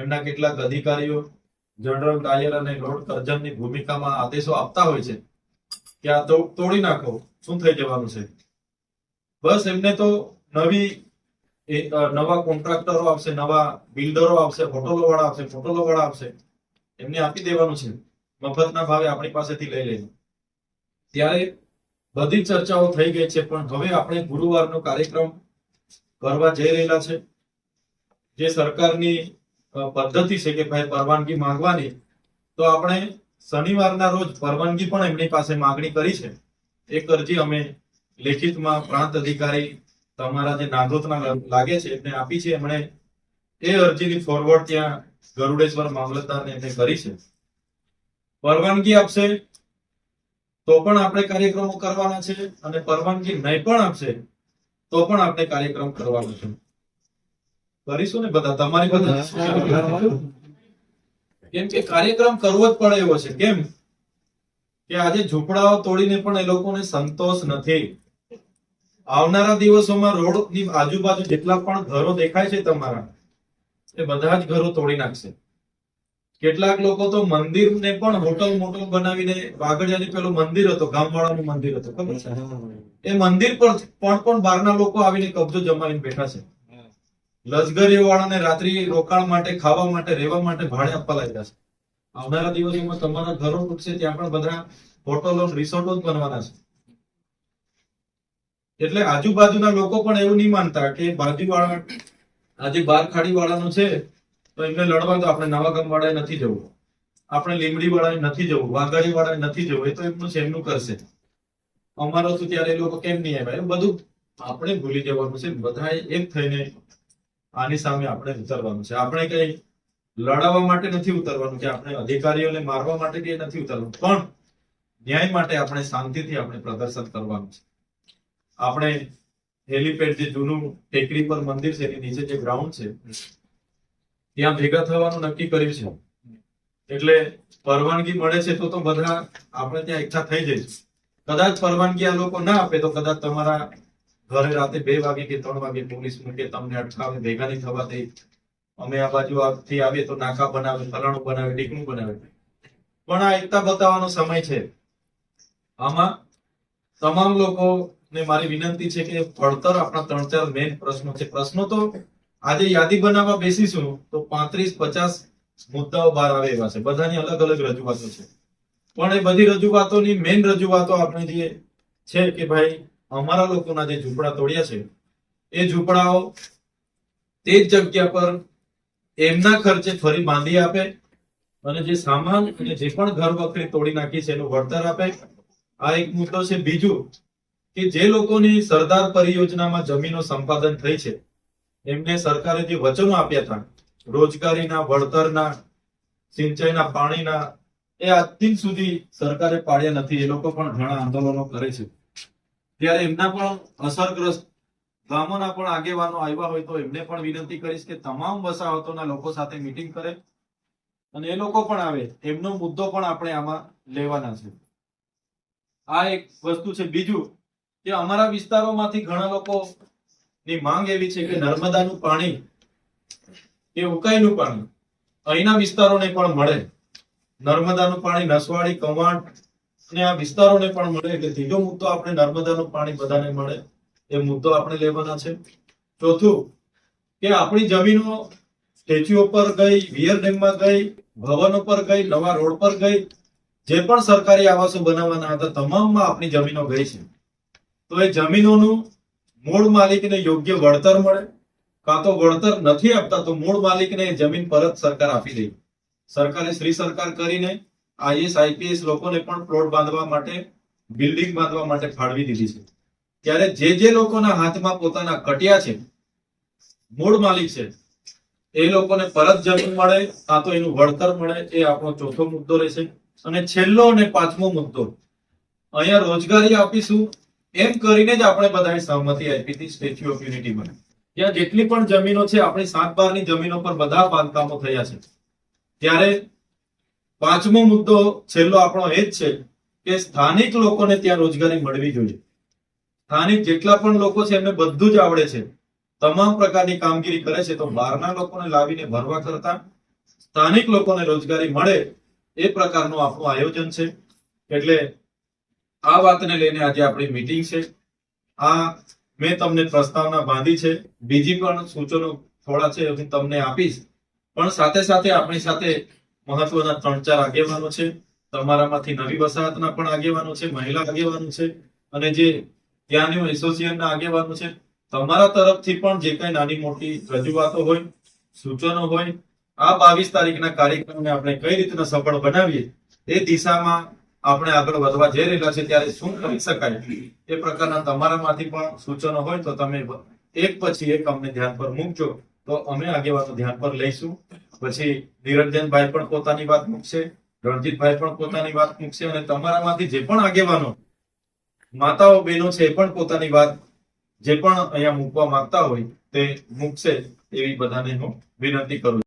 એમના કેટલાક અધિકારીઓ, જનરલ ડાયર અને લોર્ડ કરજણની ભૂમિકામાં આદેશો આપતા હોય છે કે આ તોડી નાખો, શું થઈ જવાનું છે? બસ એમને તો નવી નવા કોન્ટ્રાક્ટરો આવશે, નવા બિલ્ડરો આવશે હોટલો વાળા આવશે હોટલો વાળા આવશે, એમને આપી દેવાનું છે. મફતના ભાવે આપણી પાસેથી લઈ લઈને ત્યારે બધી ચર્ચાઓ થઈ ગઈ છે, પણ હવે આપણે ગુરુવારનો કાર્યક્રમ કરવા જઈ રહેલા છે, જે સરકારની પદ્ધતિ છે કે ભાઈ પરવાનગી માંગવાની, તો આપણે શનિવારના રોજ પરવાનગી પણ એમની પાસે માંગણી કરી છે. એક અરજી અમે લેખિતમાં પ્રાંત અધિકારી તમારા જે નાગોતના લાગે છે, એમને આપી છે. એમણે એ અરજીની ફોરવર્ડ ત્યાં ગરુડેશ્વર મામલતદારને એમને કરી છે. પરવાનગી આપશે તો પણ આપણે કાર્યક્રમો કરવાના છે અને પરવાનગી નહીં પણ આપશે તો પણ આપણે કાર્યક્રમ કરવાનો છે. કરીશું ને બધા? તમારી બધા કેમ કે કાર્યક્રમ કરવો જ પડે એવો છે. કેમ? કે આજે ઝૂંપડાઓ તોડીને પણ એ લોકોને સંતોષ નથી. આવનારા દિવસોમાં રોડની આજુબાજુ જેટલા પણ ઘરો દેખાય છે તમારા એ બધા જ ઘરો તોડી નાખશે. કેટલાક લોકો તો મંદિરને પણ હોટલ મોટલ બનાવીને વાગડિયાની પેલું મંદિર હતો ગામવાળાનું મંદિર હતું ખબર છે? એ મંદિર પર પણ પણ બહારના લોકો આવીને કબજો જમાવીને બેઠા છે. લશ્કરીઓ વાળાને રાત્રિ રોકાણ માટે, ખાવા માટે, રહેવા માટે ભાડે આપવા લાગ્યા છે. આવનારા દિવસોમાં તમારા ઘરો તૂટશે, ત્યાં પણ બધા હોટલો રિસોર્ટો જ બનવાના છે. એટલે આજુબાજુના લોકો પણ એવું નહીં માનતા કે બાજુવાળા, આજે બાર ખાડી વાળાનું છે, તો એમને લડવા તો આપણે નવાગામ વાળાએ નથી જવું. આપણે લીમડી વાળાએ નથી જવું વાઘાડી વાળાએ નથી જવું, એ તો એમનું છે એમનું કરશે. અમારો તો ત્યારે એ લોકો કેમ નહીં આવ્યા? એ બધું આપણે ભૂલી જવાનું છે. બધાએ એક થઈને આની સામે આપણે ઉતરવાનું છે. આપણે કઈ લડાવવા માટે નથી ઉતરવાનું કે આપણે અધિકારીઓને મારવા માટે કે નથી ઉતરવાનું. પણ ન્યાય માટે આપણે શાંતિથી આપણે પ્રદર્શન કરવાનું છે. આપણે હેલીપેડ જે જૂનું ટેકરી પર મંદિર છે, એની નીચે જે ગ્રાઉન્ડ છે, ત્યાં ભેગા થવાનું નક્કી કર્યું છે. એટલે પરવાનગી મળે છે તો તો બધા આપણે ત્યાં એકઠા થઈ જઈશું. કદાચ પરવાનગી આ લોકો ના આપે તો કદાચ તમારા ઘરે રાતે બે વાગે કે ત્રણ વાગે પોલીસ મૂકે, તમને અટકાવે ભેગા નહીં થવા દે. અમે આ બાજુ થી આવીએ તો નાકા બનાવે, ફલાણું બનાવે ડીકણું બનાવે. પણ આ એકતા બતાવવાનો સમય છે. આમાં તમામ લોકોને મારી વિનંતી છે કે પડતર આપણા ત્રણ ચાર મેઇન પ્રશ્નો છે. પ્રશ્નો તો આજે યાદી બનાવવા બેસીશું તો પાંત્રીસ, પચાસ મુદ્દાઓ બહાર આવે એવા છે. બધાની અલગ અલગ રજૂઆતો છે. પણ એ બધી રજૂઆતોની મેઇન રજૂઆતો આપણે જે છે કે ભાઈ અમારા લોકોના જે ઝૂંપડા તોડ્યા છે, એ ઝૂંપડાઓ તે જ જગ્યા પર એમના ખર્ચે ફરી બાંધી આપે અને જે સામાન અને જે પણ ઘર વખરી તોડી નાખી છે, એનું વળતર આપે. આ એક મુદ્દો છે. બીજું કે જે લોકોની સરદાર પરિયોજનામાં જમીનો સંપાદન થઈ છે, એમને સરકારે જે વચનો આપ્યા હતા, રોજગારીના, વળતરના, સિંચાઈના પાણીના, એ આજ સુધી સરકારે પાડ્યા નથી. એ લોકો પણ ઘણા આંદોલનો કરે છે. ત્યારે એમના પણ અસરગ્રસ્ત ગામોના પણ આગેવાનો આવ્યા હોય તો એમને પણ વિનંતી કરીશ કે તમામ વસાહતોના લોકો સાથે મિટિંગ કરે અને એ લોકો પણ આવે. એમનો મુદ્દો પણ આપણે આમાં લેવાના છે. આ એક વસ્તુ છે. બીજું કે અમારા વિસ્તારોમાંથી ઘણા લોકો ની માંગ એવી છે કે નર્મદાનું પાણી એ ઉકાઈનું પાણી અહીંના વિસ્તારોને પણ મળે. નર્મદાનું પાણી નસવાડી, કવાંટ અને આ વિસ્તારોને પણ મળે, એટલે ત્રીજો મુદ્દો આપણે નર્મદાનું પાણી બધાને મળે, એ મુદ્દો આપણે લેવાના છે. ચોથું, કે આપણી જમીનો સ્ટેચ્યુ પર ગઈ, વિયર ડેમમાં ગઈ, ભવનો પર ગઈ, નવા રોડ પર ગઈ, જે પણ સરકારી આવાસો બનાવવાના હતા, તમામમાં આપણી જમીનો ગઈ છે. તો એ જમીનોનું મૂળ માલિકને યોગ્ય વળતર મળે, કાં તો વળતર નથી આપતા, તો મૂળ માલિકને એ જમીન પરત સરકાર આપી દે. સરકારે શ્રી સરકાર કરીને આઈએસ, આઈપીએસ લોકોને પણ પ્લોટ બાંધવા માટે, બિલ્ડિંગ બાંધવા માટે ફાળવી દીધી છે. ત્યારે જે જે લોકોના હાથમાં પોતાના કટિયા છે, મૂળ માલિક છે, એ લોકોને પરત જમીન મળે, કાં તો એનું વળતર મળે, એ આપણો ચોથો મુદ્દો રહેશે. અને છેલ્લો અને પાંચમો મુદ્દો, અહીંયા રોજગારી આપીશું, એમ કરીને જ આપણે બધાએ સહમતિ આપી હતી, સ્ટેચ્યુ ઓફ યુનિટી બને. ત્યાં જેટલી પણ જમીનો છે, આપણી સાત બારની જમીનો પર બધા બાંધકામો થયા છે. ત્યારે પાંચમો મુદ્દો છેલ્લો આપણો એ જ છે કે સ્થાનિક લોકોને ત્યાં રોજગારી મળવી જોઈએ. સ્થાનિક જેટલા પણ લોકો છે એમને બધું જ આવડે છે. તમામ પ્રકારની કામગીરી કરે છે તો બહારના લોકોને લાવીને ભરવા કરતા સ્થાનિક લોકોને રોજગારી મળે એ પ્રકારનું આપણું આયોજન છે. એટલે આ વાતને લઈને આજે આપણી મીટિંગ છે. આ મેં તમને પ્રસ્તાવના બાંધી છે. બીજી પણ સૂચનો થોડા છે હું તમને આપીશ. પણ સાથે સાથે આપણી સાથે મહત્વના ત્રણ ચાર આગેવાનો છે. તમારામાંથી નવી વસાહતના પણ આગેવાનો છે, મહિલા આગેવાનો છે અને જે ત્યાંની એસોસિએશનના આગેવાનો છે. તમારા તરફથી પણ જે કઈ નાની મોટી રજૂઆતો હોય, સૂચનો હોય, આ બાવીસ તારીખના કાર્યક્રમને આપણે કઈ રીતના સફળ બનાવીએ, એ દિશામાં આપણે આગળ વધવા જઈ રહેલા છે ત્યારે શું કરી શકાય? એ પ્રકારના તમારામાંથી પણ સૂચનો હોય તો તમે એક પછી એક અમને ધ્યાન પર મૂકજો. તો અમે આગેવાનો ધ્યાન પર લઈશું. પછી નિરંજનભાઈ પણ પોતાની વાત મૂકશે, રણજીતભાઈ પણ પોતાની વાત મૂકશે અને તમારામાંથી જે પણ આગેવાનો, માતાઓ, બહેનો છે, એ પણ પોતાની વાત જે પણ અહીંયા મૂકવા માંગતા હોય તે મૂકશે એવી બધાને હું વિનંતી કરું